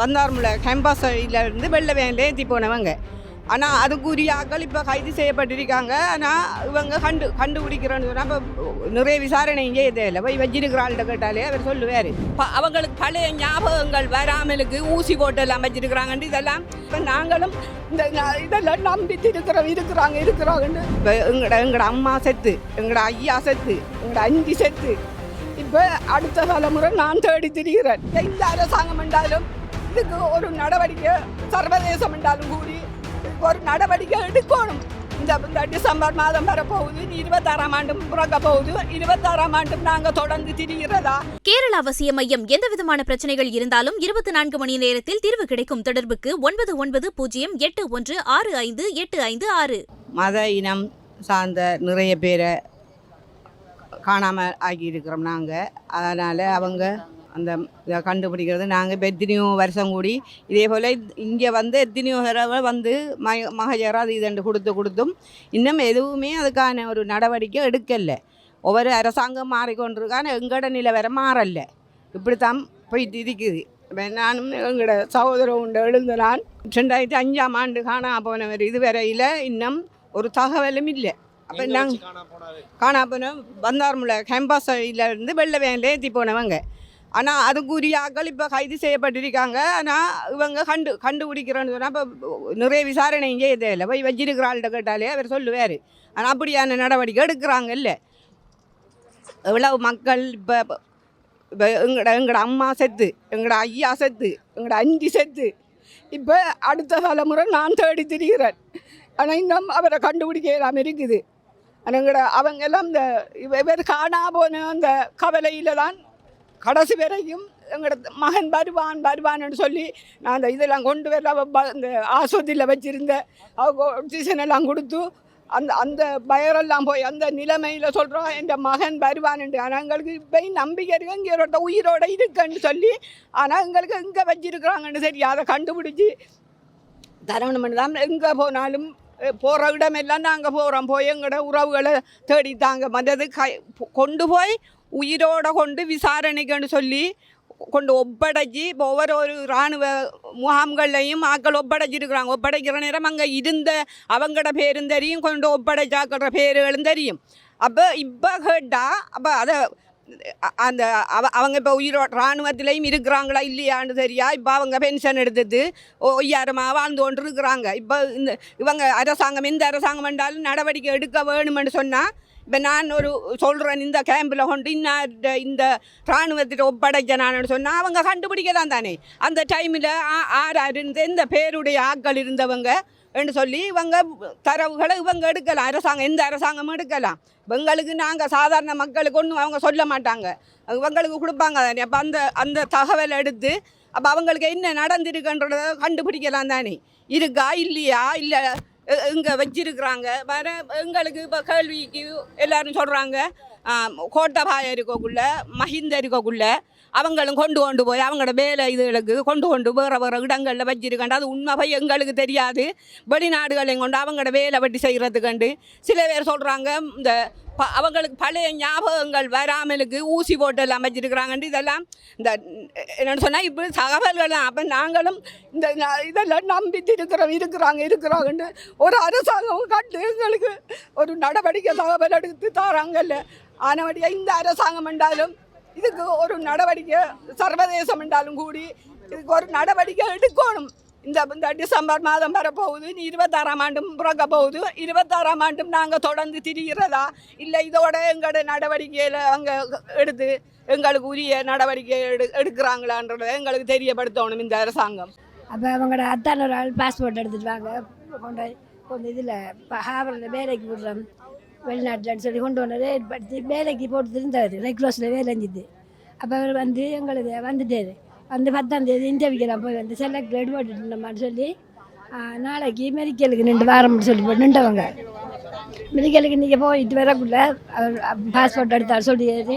வந்தார்முல கேம்பஸில் இருந்து வெள்ள வேனில் ஏற்றி போனவங்க. ஆனால் அதுக்குரிய ஆட்கள் இப்போ கைது செய்யப்பட்டிருக்காங்க. ஆனால் இவங்க கண்டு கண்டுபிடிக்கிறோன்னு சொன்னால் இப்போ நிறைய விசாரணை இங்கே இல்லை. போய் வச்சிருக்கிறாள்கிட்ட கேட்டாலே அவர் சொல்லுவார். அவங்களுக்கு பழைய ஞாபகங்கள் வராமலுக்கு ஊசி போட்டு எல்லாம் வச்சிருக்கிறாங்கன்ட்டு இதெல்லாம் இப்போ நாங்களும் இந்த இதெல்லாம் நம்பிட்டு இருக்கிறோம் இருக்கிறாங்க இருக்கிறாங்கன்னு இப்போ எங்கட எங்கட அம்மா செத்து எங்கட ஐயா செத்து எங்கட அஞ்சு செத்து. இப்போ அடுத்த தலைமுறை நான் தேடி திரிகிறேன். இந்த அரசாங்கம் என்றாலும் இதுக்கு ஒரு நடவடிக்கை சர்வதேசம் என்றாலும் கூடி ஒரு நடவடிக்கை எடுக்கணும். இந்த இந்த டிசம்பர் மாதம் வரப்போகுது இருபத்தாறாம் ஆண்டும் பிறக்க போகுது. இருபத்தாறாம் ஆண்டும் நாங்கள் தொடர்ந்து திரிகிறதா கேரள அவசிய மையம் எந்தவிதமான பிரச்சனைகள் இருந்தாலும் இருபத்தி நான்கு மணி நேரத்தில் தீர்வு கிடைக்கும். தொடர்புக்கு ஒன்பது ஒன்பது பூஜ்ஜியம் எட்டு ஒன்று ஆறு ஐந்து எட்டு ஐந்து ஆறு. மத இனம் சார்ந்த நிறைய பேரை காணாமல் ஆகியிருக்கிறோம் நாங்கள் அதனால் அவங்க அந்த இதை கண்டுபிடிக்கிறது. நாங்கள் இப்போ எத்தனையோ வருஷம் கூடி இதே போல் இங்கே வந்து எத்தனையோ தடவை வந்து மக மகஜர் அது இதண்டு கொடுத்து கொடுத்தும் இன்னும் எதுவுமே அதுக்கான ஒரு நடவடிக்கை எடுக்கலை. ஒவ்வொரு அரசாங்கம் மாறிக்கொண்டிருக்கான எங்களோட நிலவரம் மாறல. இப்படித்தான் போயிட்டு இருக்குது. இப்போ நானும் எங்களோட சகோதரம் உண்டு எழுந்த நான் ரெண்டாயிரத்தி அஞ்சாம் ஆண்டு காணா போனவர் இதுவரையில் இன்னும் ஒரு தகவலும் இல்லை. அப்போ நாங்கள் காணா போன வந்தார்முல கேம்பஸில் இருந்து வெள்ள வேனில் ஏற்றி போனவங்க. ஆனால் அதுக்குரிய ஆட்கள் இப்போ கைது செய்யப்பட்டிருக்காங்க. ஆனால் இவங்க கண்டு கண்டுபிடிக்கிறோன்னு சொன்னால் இப்போ நிறைய விசாரணை இங்கே இல்லை. போய் வச்சிருக்கிறாள்கிட்ட கேட்டாலே அவர் சொல்லுவார். ஆனால் அப்படியான நடவடிக்கை எடுக்கிறாங்க இல்லை. எவ்வளவு மக்கள் இப்போ இப்போ எங்களோட எங்களோட அம்மா செத்து எங்களோட ஐயா செத்து எங்களோட அஞ்சு செத்து. இப்போ அடுத்த தலைமுறை நான் தேடி திரிகிறேன். ஆனால் இன்னும் அவரை கண்டுபிடிக்க இல்லாமல் இருக்குது. ஆனால் எங்கட அவங்க எல்லாம் இந்த இவர் காணா போன அந்த கவலையில் தான் கடைசி வரைக்கும் எங்களோட மகன் வருவான் வருவான்னு சொல்லி நான் அந்த இதெல்லாம் கொண்டு வர இந்த ஆஸ்பத்திரியில் வச்சுருந்த ஆக்சிஜன் எல்லாம் கொடுத்து அந்த அந்த பயரெல்லாம் போய் அந்த நிலைமையில் சொல்கிறோம் என் மகன் வருவான்ட்டு ஆனால் எங்களுக்கு இப்போ நம்பிக்கை இருக்கு இங்கே ஒருத்த உயிரோட இருக்குன்னு சொல்லி ஆனால் எங்களுக்கு எங்கே வச்சிருக்கிறாங்கன்னு சரி அதை கண்டுபிடிச்சி தரவணும் தான். எங்கே போனாலும் போகிற இடமெல்லாம் நாங்கள் போகிறோம் போய் எங்களோட உறவுகளை தேடித்தாங்க மற்றது கை கொண்டு போய் உயிரோட கொண்டு விசாரணைக்குன்னு சொல்லி கொண்டு ஒப்படைச்சி இப்போ ஒவ்வொரு ஒரு இராணுவ முகாம்கள்லையும் ஆக்கள் ஒப்படைச்சிருக்கிறாங்க. ஒப்படைக்கிற நேரம் அங்கே இருந்த அவங்களோட பேரும் தெரியும் கொண்டு ஒப்படைச்சாக்கிற பேர்களும் தெரியும். அப்போ இப்போ கேட்டால் அப்போ அதை அந்த அவ அவங்க இப்போ உயிரோ இராணுவத்திலையும் இருக்கிறாங்களா இல்லையான்னு தெரியா? இப்போ அவங்க பென்ஷன் எடுத்தது ஒய்யாரமாக வாழ்ந்து கொண்டு இருக்கிறாங்க இப்போ இந்த இவங்க அரசாங்கம் எந்த அரசாங்கம் என்றாலும் நடவடிக்கை எடுக்க வேணுமென்னு சொன்னால் இப்போ நான் ஒரு சொல்கிறேன் இந்த கேம்பில் கொண்டு இன்ன இந்த இராணுவத்தில் ஒப்படைக்க நான் சொன்னால் அவங்க கண்டுபிடிக்கலாம் தானே. அந்த டைமில் ஆர் ஆர் இருந்த எந்த பேருடைய ஆட்கள் இருந்தவங்க என்று சொல்லி இவங்க தரவுகளை இவங்க எடுக்கலாம். அரசாங்கம் எந்த அரசாங்கமும் எடுக்கலாம். இவங்களுக்கு நாங்கள் சாதாரண மக்களுக்கு ஒன்றும் அவங்க சொல்ல மாட்டாங்க. இவங்களுக்கு கொடுப்பாங்க தானே. அப்போ அந்த அந்த தகவலை எடுத்து அப்போ அவங்களுக்கு என்ன நடந்திருக்குன்றத கண்டுபிடிக்கலாம் தானே. இருக்கா இல்லையா இல்லை இங்கே வச்சிருக்கிறாங்க? வர எங்களுக்கு இப்போ கேள்விக்கு எல்லாரும் சொல்கிறாங்க கோட்டபாய இருக்கக்குள்ள மஹிந்த இருக்கக்குள்ள அவங்களும் கொண்டு கொண்டு போய் அவங்களோட வேலை இதுகளுக்கு கொண்டு கொண்டு வேறு வேறு இடங்களில் வச்சிருக்காண்டு. அது உண்மை போய் எங்களுக்கு தெரியாது. வெளிநாடுகளையும் கொண்டு அவங்களோட வேலை வெட்டி செய்கிறதுக்கண்டு சில பேர் சொல்கிறாங்க இந்த ப அவங்களுக்கு பழைய ஞாபகங்கள் வராமலுக்கு ஊசி போட்டு எல்லாம் வச்சிருக்கிறாங்கன்ட்டு இதெல்லாம் இந்த என்னென்னு சொன்னால் இப்படி தகவல்கள் தான் அப்போ நாங்களும் இந்த இதெல்லாம் நம்பிட்டு இருக்கிறோம் இருக்கிறாங்க இருக்கிறாங்கன்ட்டு ஒரு அரசாங்கம் கண்டு எங்களுக்கு ஒரு நடவடிக்கை தகவல் எடுத்து தராங்கல்ல. ஆனபடியாக இந்த அரசாங்கம் என்றாலும் இதுக்கு ஒரு நடவடிக்கை சர்வதேசம் என்றாலும் கூடி இதுக்கு ஒரு நடவடிக்கை எடுக்கணும். இந்த இந்த டிசம்பர் மாதம் வரப்போகுது இனி இருபத்தாறாம் ஆண்டும் பிறக்க போகுது. இருபத்தாறாம் ஆண்டும் நாங்கள் தொடர்ந்து திரிகிறதா? இல்லை இதோட எங்களோட நடவடிக்கையில் அவங்க எடுத்து எங்களுக்கு உரிய நடவடிக்கை எடு எடுக்கிறாங்களான்றதை எங்களுக்கு தெரியப்படுத்தணும் இந்த அரசாங்கம். அப்போ அவங்களோட அத்தான ஒரு ஆள் பாஸ்போர்ட் எடுத்துட்டு வாங்க. கொண்டு கொஞ்சம் இதில் இப்போ ஹாபரில் வேலைக்கு விடுறோம். வெளிநாட்டில் சொல்லி கொண்டு வந்தது படுத்து வேலைக்கு போட்டு இருந்தார் ரெட் க்ரோஸில் வேலை செஞ்சுது. அப்போ அவர் வந்து எங்களுக்கு வந்துட்டார். வந்து பத்தாம் தேதி நான் போய் வந்து செலக்ட் எடுபட்டு இருந்தோம்னு சொல்லி நாளைக்கு மெடிக்கலுக்கு நின்று வாரம்னு சொல்லி போய் நின்றவங்க. மெடிக்கலுக்கு நீங்கள் போயிட்டு வரக்குள்ள அவர் பாஸ்போர்ட் எடுத்தார் சொல்லிக்காரு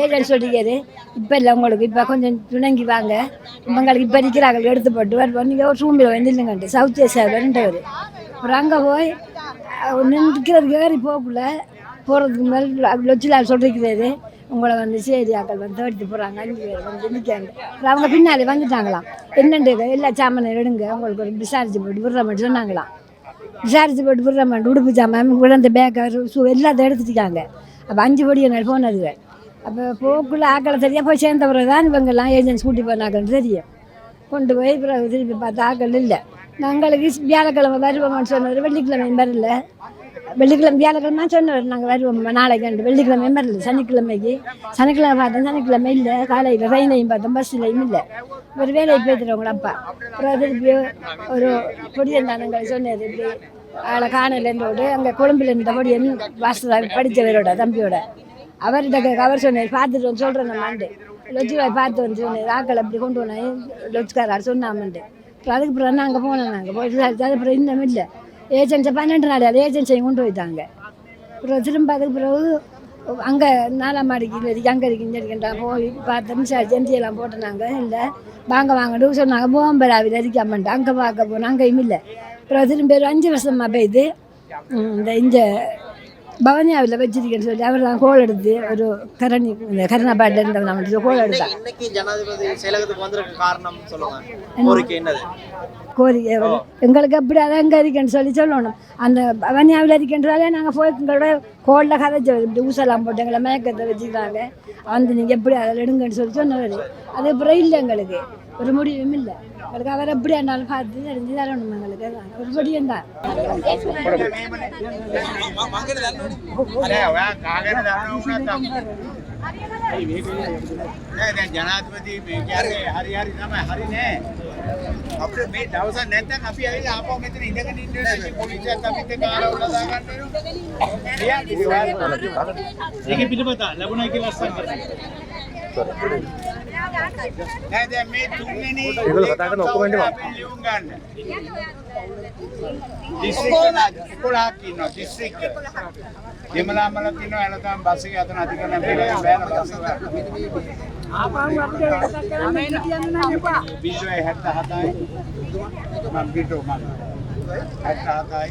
ஏஜென்ட் சொல்லிக்காரு இப்போ இல்லை உங்களுக்கு இப்போ கொஞ்சம் துணங்கி வாங்க. உங்களுக்கு இப்போ இருக்கிறாங்க எடுத்து போட்டு வருவோம். நீங்கள் ஒரு ரூமில் வந்து இல்லைங்கன்ட்டு சவுத் ஏசியாவில் நின்றவர். அப்புறம் அங்கே போய் நிற்கிறதுக்கு ஏறி போகக்குள்ள போகிறதுக்கு மேலே லொச்சில் சொல்லிருக்கிறாரு உங்களை வந்து சேரியாக்கள் வந்து எடுத்து போகிறாங்க அஞ்சு பேர் வந்து நிற்காங்க. அப்புறம் அவங்க பின்னாலே வந்துட்டாங்களாம். என்னென்று எல்லா சாமானை எடுங்க. உங்களுக்கு ஒரு விசாரிச்சு போட்டு விடுற மாதிரி சொன்னாங்களாம். விசாரிச்சு போட்டு விடுற மாதிரி உடுப்பு சாமான் விழுந்த பேக்கர் ஷூ எல்லாத்தையும் எடுத்துட்டாங்க அப்போ அஞ்சு படி என்ன போனது அப்போ போக்குள்ள ஆக்களை தெரியா போய் சேர்ந்த பிறகு தான் இவங்கெல்லாம் ஏஜென்சி கூட்டி போனாங்கன்னு தெரியும். கொண்டு போய் பிறகு திருப்பி பார்த்து ஆக்கள் இல்லை. நாங்களுக்கு வியாழக்கிழமை வருவோம்னு சொன்னார் வெள்ளிக்கிழமை வரல. வெள்ளிக்கிழமை வியாழக்கிழமை சொன்னவர் நாங்கள் வருவோம் நாளைக்கு வெள்ளிக்கிழமை வரல சனிக்கிழமைக்கு. சனிக்கிழமை பார்த்தோம் சனிக்கிழமை இல்லை காலையில் ரயிலையும் பார்த்தோம் பஸ்ஸுலையும் இல்லை. ஒரு வேலைக்கு போய்த்துருவோங்களா அப்பா. அப்புறம் திருப்பி ஒரு பொடியந்தானங்களை சொன்னது இப்படி. ஆளை காணலன்றோடு அங்கே கொழும்புல இருந்த பொடியன் வாசல் படித்தவரோட தம்பியோட. அவர்கிட்ட அவர் சொன்னார் பார்த்துட்டு வந்து சொல்கிறேன் நம்மாண்டு லொஜ்ஜுவாய் பார்த்து வந்து சொன்னேன் ஆக்களை அப்படி கொண்டு போனேன் லொஜ்காரார் சொன்னாமண்டு. அப்புறம் அதுக்கு பிறகு நாங்கள் போனோம் நாங்கள் போயிட்டு விசாரிச்சு பிறகு இன்னும் இல்லை. ஏஜென்சி பன்னெண்டு நாள் ஏஜென்சியை கொண்டு போயிட்டாங்க. அப்புறம் திரும்ப அதுக்கு பிறகு அங்கே நாலாம் மாடிக்கு இல்லை இருக்கு அங்கே இருக்கு இங்கே இருக்குன்றா போய் பார்த்து சார் ஜெந்தியெல்லாம் போட்டுனாங்க. இல்லை வாங்க வாங்கன்னு சொன்னாங்க. போம்பராவில் இருக்காமன்ட்டு அங்கே பார்க்க போனோம் அங்கேயும் இல்லை. அப்புறம் திரும்ப ஒரு அஞ்சு வருஷமாக போயிது இந்த இங்கே பவனியாவில் வச்சிருக்கேன்னு சொல்லி அவர் தான் கோல் எடுத்து ஒரு கரணி இந்த கருணாபாட்டில் இருந்தவன் அவன் கோல் எடுத்தான் இன்னைக்கு ஜனாதிபதி செயலகத்துக்கு வந்திருக்க காரணம் சொல்லுங்க கோரிக்கை என்னது கோரிக்கை. எங்களுக்கு அப்படி அதான் அங்கே இருக்கேன்னு சொல்லி சொல்லணும் அந்த பவனியாவில் இருக்கின்றாலே நாங்கள் போய் எங்களோட கோலில் கதைச்சு இப்படி ஊசலாம் போட்டு எங்களை மயக்கத்தை வச்சுக்கிறாங்க வந்து நீங்கள் எப்படி அதில் எடுங்கன்னு சொல்லி சொன்னவர் அது அப்புறம் இல்லை எங்களுக்கு ഒരു മുടിയുമില്ല അവർക്ക് അവർ എവിടെ ഉണ്ടാലും ഭാഗത്ത് എറിഞ്ഞു തരണം ഞങ്ങൾക്ക് ഒരു മുടി ഉണ്ടാ जनाधिपति हरिहरी नाम है हरि ने అప్పుడు మీ దవసం నెత్త నప్పి అది ఆపో మీద ఇంతగా నిండు పోలీస్ చేస్తామైతే కాల ఉండదా అంటే పిలిపోతా లెబునాకి వస్తాను ඒගොල්ලෝ කතා කරන ඔක්කොම එන්න බා. දෙමලාමල තියෙන එළදම් බස් එක යතන අධිකරණ පෙරේ බෑන බස් එක ආපහු අපිට වැඩක් කරන්න කියන්න නම් එපා. 277යි මම පිටෝ මම 77යි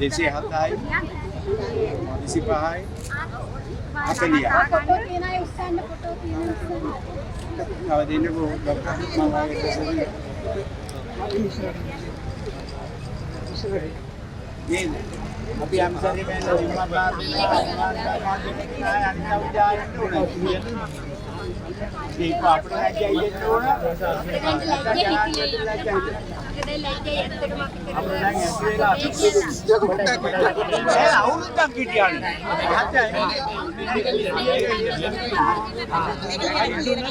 දෙසේ 7යි 25යි Australia. Kawadin ko, baka mawagay sa sarili. Neil, अभी हम सारे मैंने जुम्मा बात ठीक पापड़ लग जाइए थोड़ा అవును తగ్గిట్టాడు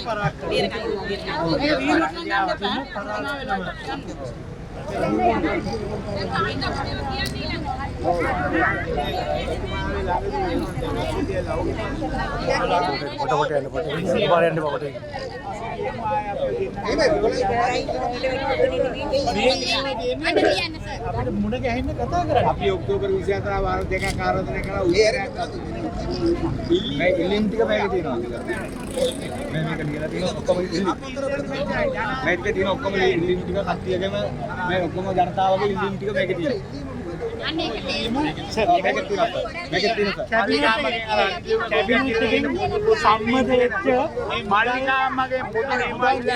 பராக்ரம මුණ ගැහෙන්න කතා කරන්නේ. අපි ඔක්තෝබර් 24 වාර දෙකක් ආරාධනා කළා උත්තරයක් මේ ඉල්ලීම් ටික මේකේ තියෙනවා. මේ මේක ලියලා තියෙනවා ඔක්කොම ඉල්ලීම්. මේකේ තියෙන ඔක්කොම ඉල්ලීම් ටික කට්ටියගෙම මේ ඔක්කොම ජනතාවගේ ඉල්ලීම් ටික මේකේ තියෙනවා. සම්මත වෙච්ච මේ මල්ලිකාම්මගේ පොත නිර්මාණය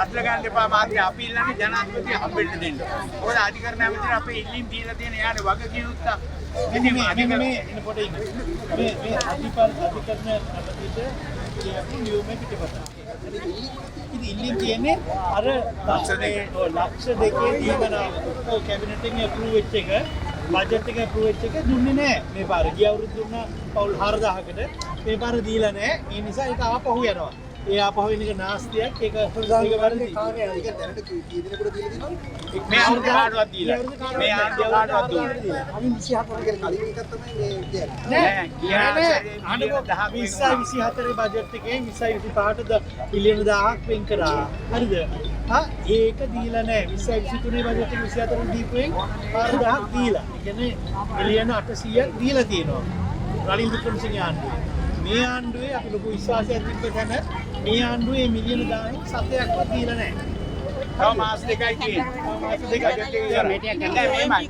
අත්ල ගන්න එපා මාත් අපි ඉල්ලන්නේ ජනාධිපති හම්බෙන්න දෙන්න. මොකද අධිකරණ ඇමතිතුමා අපේ ඉල්ලීම් දීලා තියෙන යානේ වගකීමුත්තා. ඉතින් මේ මේ මේ පොඩි මේ මේ අධිකරණ ඇමතිතුමා කියන්නේ නියමයි පිටපත. ඉතින් ඉල්ලීම් තියෙන්නේ අර ලක්ෂ දෙකේ ලක්ෂ දෙකේ දීමනාව. ඔය කැබිනට් එකෙන් අප්‍රූව් වෙච්ච එක බජට් එක අප්‍රූව් වෙච්ච එක දුන්නේ නැහැ. මේ පාර ගිය අවුරුද්ද දුන්නා පවුල් 4000කට. මේ පාර දීලා නැහැ. ඒ නිසා ඒක ආපහු යනවා. ඒ ආපහු වෙන එක නාස්තියක් ඒක ඒක වැරදි. මේ අවුරුද්ද කාඩුවක් දීලා. මේ අවුරුද්ද කාඩුවක් දුන්නා. නෑ කියන්නේ අනුකෝ 20 24 බජට් එකේ 20 25ට බිලියන 1000ක් වෙන් කරා. හරිද? හා ඒක දීලා නෑ 20 23 බජට් එක 24 දීපුවෙන් 4000ක් දීලා. ඒ කියන්නේ බිලියන 800ක් දීලා තියෙනවා. රනිල් වික්‍රමසිංහ ආණ්ඩුවේ. මේ ආණ්ඩුවේ අපි ලොකු විශ්වාසයක් තිබ්බ තැන මේ ආණ්ඩුවේ මිලියන 1000ක් සතයක්වත් දීලා නෑ. තව මාස දෙකයි තියෙන්නේ. මාස දෙකක් දෙකක් නෑ මේමයි.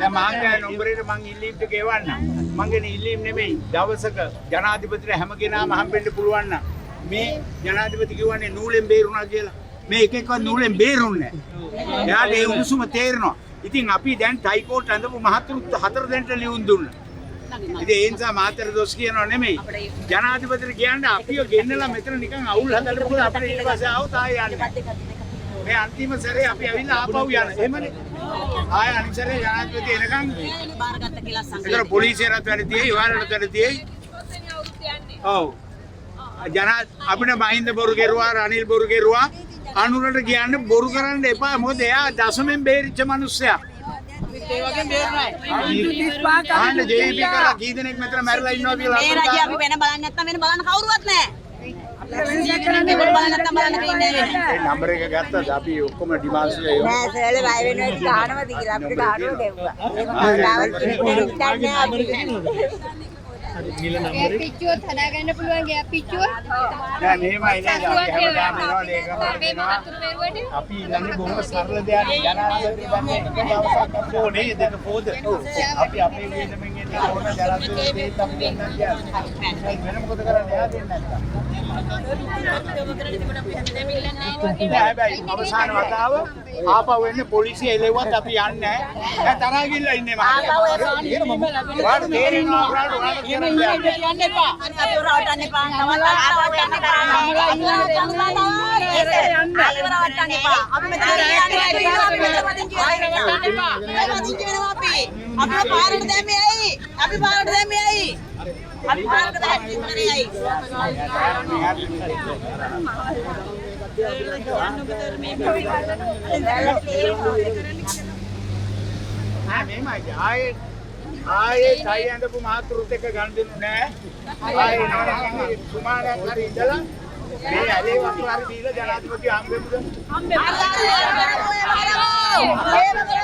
දැන් මාංග නොම්බරේට මං ඉල්ලීම් ටික ගෙවන්න. මංගෙන ඉල්ලීම් නෙමෙයි. දවසක ජනාධිපතිට හැම කෙනාම හම්බෙන්න පුළුවන් මේ ජනාධිපති කිව්වනේ නූලෙන් බේරුණා කියලා. මේ එක එකවත් නූලෙන් බේරුන්නේ නෑ. එයාට ඒ උණුසුම තේරෙනවා. ඉතින් අපි දැන් ටයිකෝට් අඳපු මහතුරු හතර දෙනෙක්ට ලියුම් දුන්නා. ඉතින් ඒ නිසා මාතර දොස් කියනවා නෙමෙයි. ජනාධිපතිට කියන්නේ අපිව ගෙන්නලා මෙතන නිකන් අවුල් හදන්න පුළුවන් අපිට ඊට පස්සේ ආවොත් ආයෙ යන්නේ. මේ අන්තිම සැරේ අපි ඇවිල්ලා ආපහු යන. එහෙමනේ. ආයෙ අනිත් සැරේ ජනාධිපති එනකන් ඒතර පොලිසියරත් වැඩ තියෙයි, ඔයාලට වැඩ තියෙයි. ඔව්. ජනා අපිට මහින්ද බොරු කෙරුවා, රනිල් බොරු කෙරුවා. අනුරට කියන්නේ බොරු කරන්න එපා. මොකද එයා දශමෙන් බේරිච්ච මිනිස්සයා. ආන්න ජේපී කරලා කී දෙනෙක් මෙතන මැරිලා ඉන්නවා කියලා මේ රජය අපි වෙන බලන්න නැත්නම් වෙන බලන්න කවුරුවත් නැහැ. නැහැ. නම්බර එක ගත්තද අපි ඔක්කොම ඩිමාන්ඩ්ස් එක නෑ සරල බය වෙනවා ගානවද කියලා අපිට ගානුව දෙව්වා. ඒක කවදාවත් කෙනෙක් හිතන්නේ අපිට. නිල නම්බරේ පිච්චුව හදාගන්න පුළුවන් ගෑ පිච්චුව නෑ මේමයි නේද කැම දානවා මේක අපි ඉන්නේ බොහොම සරල දෙයක්. ජනාධිපති දන්නේ එක දවසක් ෆෝනේ දෙක ෆෝද අපි අපේ විදිහට එන්නේ ඕන ජනාධිපති දෙයක් අපි දෙන්නම් කියන්නේ වෙන මොකද කරන්නේ එයා දෙන්නේ නැත්තම් නෑ හැබැයි අවසාන වතාව ආපහු එන්නේ පොලිසිය එලෙව්වත් අපි යන්නේ නැහැ දැන් තරහා ගිල්ලා ඉන්නේ මහත්තයා වාට තේරෙනවා වාට වාට කියන දෙයක් යන්න එපා. අපි රවට්ටන්න එපා. තවත් රවට්ටන්න එපා. ආයෙ රවට්ටන්න එපා. අපි මෙතන යන්නේ ඉන්නවා අපි මෙතන පදිංචි වෙනවා. අපි පාරට දැම්මේ ඇයි? අපි පාරට දැම්මේ ඇයි? අපි පාරට දැම්මේ ඇයි? ආයේ ආයේ ටයි ඇඳපු මහතුරුත් එක්ක ගන්න දෙනු නෑ ආයේ නානකගේ සුමානක් හරි ඉඳලා මේ ඇලේ වතු හරි දීලා ජනාධිපති හම්බෙමුද අලේ